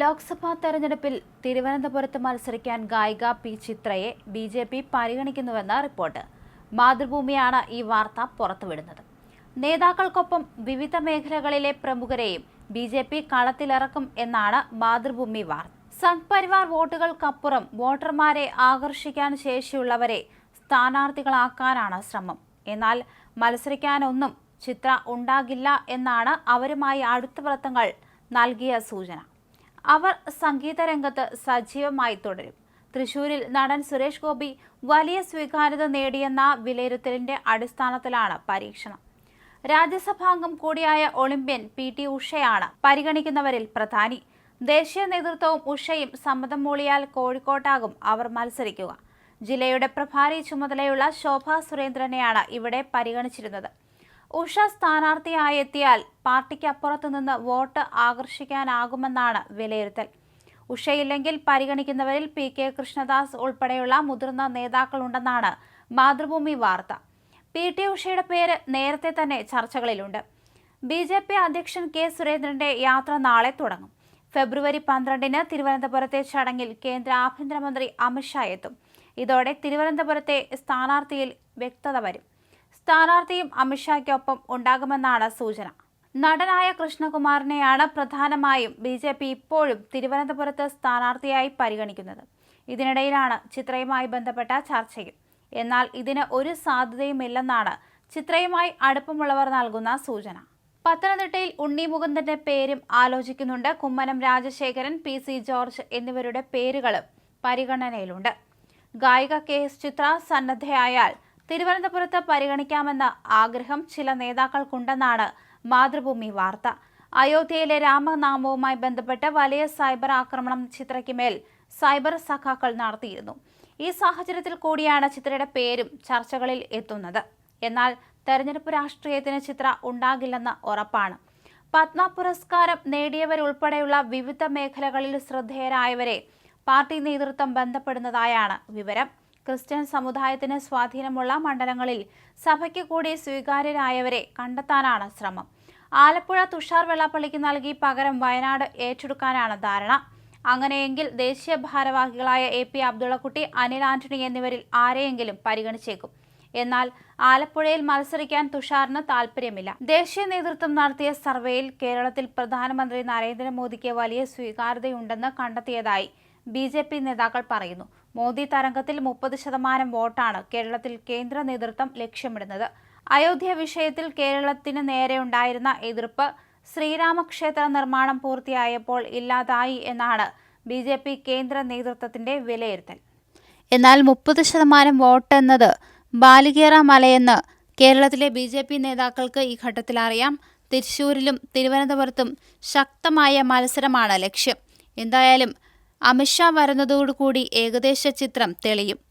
ലോക്സഭാ തെരഞ്ഞെടുപ്പിൽ തിരുവനന്തപുരത്ത് മത്സരിക്കാൻ ഗായിക പി ചിത്രയെ ബി ജെ പി പരിഗണിക്കുന്നുവെന്ന റിപ്പോർട്ട്. മാതൃഭൂമിയാണ് ഈ വാർത്ത പുറത്തുവിടുന്നത്. നേതാക്കൾക്കൊപ്പം വിവിധ മേഖലകളിലെ പ്രമുഖരെയും ബി ജെ പി കളത്തിലിറക്കും എന്നാണ് മാതൃഭൂമി വാർത്ത സംഘ് പരിവാർ വോട്ടുകൾക്കപ്പുറം വോട്ടർമാരെ ആകർഷിക്കാൻ ശേഷിയുള്ളവരെ സ്ഥാനാർത്ഥികളാക്കാനാണ് ശ്രമം. എന്നാൽ മത്സരിക്കാനൊന്നും ചിത്ര ഉണ്ടാകില്ല എന്നാണ് അവരുമായി അടുത്ത വൃത്തങ്ങൾ നൽകിയ സൂചന. അവർ സംഗീത രംഗത്ത് സജീവമായി തുടരും. തൃശൂരിൽ നടൻ സുരേഷ് ഗോപി വലിയ സ്വീകാര്യത നേടിയെന്ന വിലയിരുത്തലിന്റെ അടിസ്ഥാനത്തിലാണ് പരീക്ഷണം. രാജ്യസഭാംഗം കൂടിയായ ഒളിമ്പ്യൻ പി ടി ഉഷയാണ് പരിഗണിക്കുന്നവരിൽ പ്രധാനി. ദേശീയ നേതൃത്വവും ഉഷയും സമ്മതം മൂളിയാൽ കോഴിക്കോട്ടാകും അവർ മത്സരിക്കുക. ജില്ലയുടെ പ്രഭാരി ചുമതലയുള്ള ശോഭ സുരേന്ദ്രനെയാണ് ഇവിടെ പരിഗണിച്ചിരുന്നത്. ഉഷ സ്ഥാനാർത്ഥിയായെത്തിയാൽ പാർട്ടിക്ക് അപ്പുറത്തു നിന്ന് വോട്ട് ആകർഷിക്കാനാകുമെന്നാണ് വിലയിരുത്തൽ. ഉഷയില്ലെങ്കിൽ പരിഗണിക്കുന്നവരിൽ പി കെ കൃഷ്ണദാസ് ഉൾപ്പെടെയുള്ള മുതിർന്ന നേതാക്കളുണ്ടെന്നാണ് മാതൃഭൂമി വാർത്ത. പി ടി ഉഷയുടെ പേര് നേരത്തെ തന്നെ ചർച്ചകളിലുണ്ട്. ബി ജെ പി അധ്യക്ഷൻ കെ സുരേന്ദ്രന്റെ യാത്ര നാളെ തുടങ്ങും. ഫെബ്രുവരി പന്ത്രണ്ടിന് തിരുവനന്തപുരത്തെ ചടങ്ങിൽ കേന്ദ്ര ആഭ്യന്തരമന്ത്രി അമിത്ഷാ എത്തും. ഇതോടെ തിരുവനന്തപുരത്തെ സ്ഥാനാർത്ഥിയിൽ വ്യക്തത വരും. സ്ഥാനാർത്ഥിയും അമിത്ഷായ്ക്കൊപ്പം ഉണ്ടാകുമെന്നാണ് സൂചന. നടനായ കൃഷ്ണകുമാറിനെയാണ് പ്രധാനമായും ബി ജെ പി ഇപ്പോഴും തിരുവനന്തപുരത്ത് സ്ഥാനാർത്ഥിയായി പരിഗണിക്കുന്നത്. ഇതിനിടയിലാണ് ചിത്രയുമായി ബന്ധപ്പെട്ട ചർച്ചയും. എന്നാൽ ഇതിന് ഒരു സാധ്യതയുമില്ലെന്നാണ് ചിത്രയുമായി അടുപ്പമുള്ളവർ നൽകുന്ന സൂചന. പത്തനംതിട്ടയിൽ ഉണ്ണി മുകുന്ദന്റെ പേരും ആലോചിക്കുന്നുണ്ട്. Kummanam Rajasekharan P C George എന്നിവരുടെ പേരുകളും പരിഗണനയിലുണ്ട്. ഗായിക കെ എസ് ചിത്ര സന്നദ്ധയായാൽ തിരുവനന്തപുരത്ത് പരിഗണിക്കാമെന്ന ആഗ്രഹം ചില നേതാക്കൾക്കുണ്ടെന്നാണ് മാതൃഭൂമി വാർത്ത. അയോധ്യയിലെ രാമനാമവുമായി ബന്ധപ്പെട്ട് വലിയ സൈബർ ആക്രമണം ചിത്രയ്ക്ക് മേൽ സൈബർ സഖാക്കൾ നടത്തിയിരുന്നു. ഈ സാഹചര്യത്തിൽ കൂടിയാണ് ചിത്രയുടെ പേരും ചർച്ചകളിൽ എത്തുന്നത്. എന്നാൽ തെരഞ്ഞെടുപ്പ് രാഷ്ട്രീയത്തിന് ചിത്ര ഉണ്ടാകില്ലെന്ന് ഉറപ്പാണ്. പത്മ പുരസ്കാരം നേടിയവരുൾപ്പെടെയുള്ള വിവിധ മേഖലകളിൽ ശ്രദ്ധേയരായവരെ പാർട്ടി നേതൃത്വം ബന്ധപ്പെടുന്നതായാണ് വിവരം. ക്രിസ്ത്യൻ സമുദായത്തിന് സ്വാധീനമുള്ള മണ്ഡലങ്ങളിൽ സഭയ്ക്ക് കൂടി സ്വീകാര്യരായവരെ കണ്ടെത്താനാണ് ശ്രമം. ആലപ്പുഴ തുഷാർ വെള്ളാപ്പള്ളിക്ക് നൽകി പകരം വയനാട് ഏറ്റെടുക്കാനാണ് ധാരണ. അങ്ങനെയെങ്കിൽ ദേശീയ ഭാരവാഹികളായ എ പി അബ്ദുള്ളക്കുട്ടി അനിൽ ആന്റണി എന്നിവരിൽ ആരെയെങ്കിലും പരിഗണിച്ചേക്കും. എന്നാൽ ആലപ്പുഴയിൽ മത്സരിക്കാൻ തുഷാറിന് താൽപ്പര്യമില്ല. ദേശീയ നേതൃത്വം നടത്തിയ സർവേയിൽ കേരളത്തിൽ പ്രധാനമന്ത്രി നരേന്ദ്രമോദിക്ക് വലിയ സ്വീകാര്യതയുണ്ടെന്ന് കണ്ടെത്തിയതായി ബി നേതാക്കൾ പറയുന്നു. മോദി തരംഗത്തിൽ മുപ്പത് ശതമാനം വോട്ടാണ് കേരളത്തിൽ കേന്ദ്ര നേതൃത്വം ലക്ഷ്യമിടുന്നത്. അയോധ്യ വിഷയത്തിൽ കേരളത്തിന് നേരെയുണ്ടായിരുന്ന എതിർപ്പ് ശ്രീരാമക്ഷേത്ര നിർമ്മാണം പൂർത്തിയായപ്പോൾ ഇല്ലാതായി എന്നാണ് ബി ജെ പി കേന്ദ്ര നേതൃത്വത്തിന്റെ വിലയിരുത്തൽ. എന്നാൽ മുപ്പത് ശതമാനം വോട്ട് എന്നത് ബാലികേറ മലയെന്ന് കേരളത്തിലെ ബി ജെ പി നേതാക്കൾക്ക് ഈ ഘട്ടത്തിൽ അറിയാം. തൃശൂരിലും തിരുവനന്തപുരത്തും ശക്തമായ മത്സരമാണ് ലക്ഷ്യം. എന്തായാലും അമിത്ഷാ വരുന്നതോടുകൂടി ഏകദേശ ചിത്രം തെളിയും.